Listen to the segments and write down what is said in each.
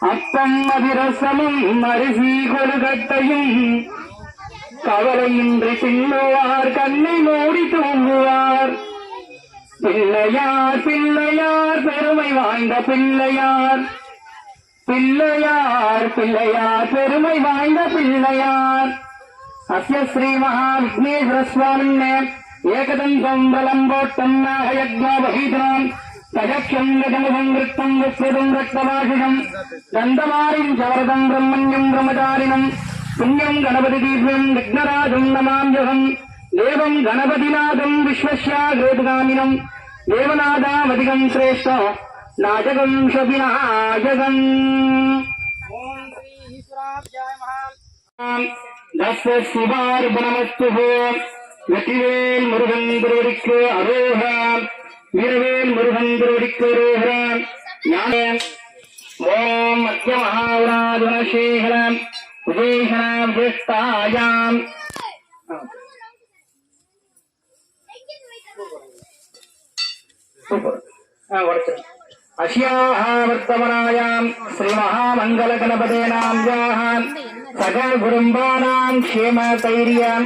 அப்பம் மதிரசமும் அரிசி கொழுகட்டையும் கவலையின்றி தின்னுவார் கண்ணை மூடி தூங்குவார். பிள்ளையார் பிள்ளையார் பெருமை வாய்ந்த பிள்ளையார். பிள்ளையார் பிள்ளையார் பெருமை வாய்ந்த பிள்ளையார். அஸ்ய ஸ்ரீ மகாவிக்னேஸ்வர சுவாமின்னே ஏகதந்தம் பலம் போட்டம் நாகயஜ்ஞாபகீதனம். தஜக்ஷம் கஜமுகம் கிருத்தம் விஸ்வதும் ரக்தவாசிடம் கந்தமாரின் சவரதம் பிரம்மண்யம் பிரமதாரிணம் புண்ணியம் கணபதி தீபம் விக்னராஜம் நமாஞ்சகம் தேவம் கணபதிநாதம் விஸ்வஸ்யாகிருதகாமினம். தேவநாதாமதிகம் சிரேஷ்ட நாஜகம் ஷபிநாயகம். ஓம் ஸ்ரீ ஈஸ்வராபியாய மகான் தஸ்ய சிவார்பணமஸ்து வெற்றிவேல் முருகன் திருவடிக்கு அரோகராம் வீரவேல் முருகன் திருவடிக்கு அரோகராம் ஞான ஓம் மத்திய மகாவராஜனசேகரம் உதேசனாம் ஜேஷ்டாயாம் சூப்பர் ஆ உடைச்சிடும் अस्याः वर्तमनायाम् श्रीमहामङ्गलगणपतेनाम् याः सकलकुटुम्बानाम् क्षेमतैर्यम्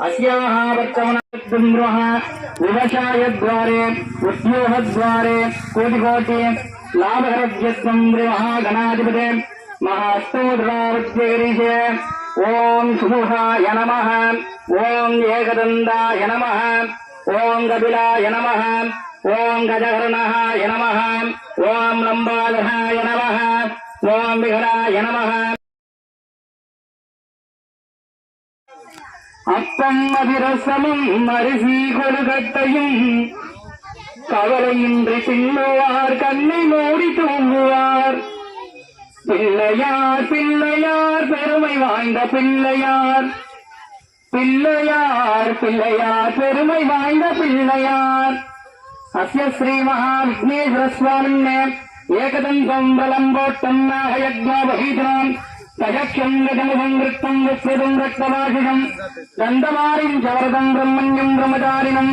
अस्याः वर्तमनः व्यवसायद्वारे उद्योगद्वारे, कोटिकोटि लाभहरद्यत्वं ब्रह्मा घनाधिपते महास्तोदृढावृत्तिगिरिशे सुमुहाय नमः, ॐ एकदन्दाय नमः, ॐ कपिलाय नम गजहरणाय विहराय नमः। அப்பம் அதிரசமும் அரிசி கொழுகட்டையும் கவலையின்றி தின்னுவார் கண்ணை மூடி தூங்குவார். பிள்ளையார் பிள்ளையார் பெருமை வாய்ந்த பிள்ளையார். பிள்ளையார் பிள்ளையார் பெருமை வாய்ந்த பிள்ளையார். அஸ்ய ஸ்ரீ மகாவிக்னேஸ்வர சுவாமின்னே ஏகதந்தம் பலம் போட்டம் நாகயஜ்ஞாபகீதனம். தஜக்ஷம் கஜமுகம் கிருத்தம் விஸ்வதும் ரக்தவாசிடம் கந்தமாரின் சவரதம் பிரம்மண்யம் பிரமதாரிணம்.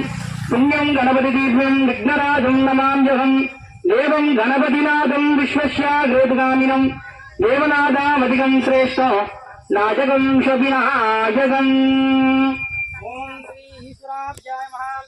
புண்ணியம் கணபதி தீபம் விக்னராஜம் நமாஞ்சகம் தேவம் கணபதிநாதம் விஸ்வஸ்யாகிருதகாமினம் தேவநாதாமதிகம் சிரேஷ்ட நாஜகம் ஷபிநாயகம் ஓம் ஸ்ரீ ஈஸ்வராபியாய மகான்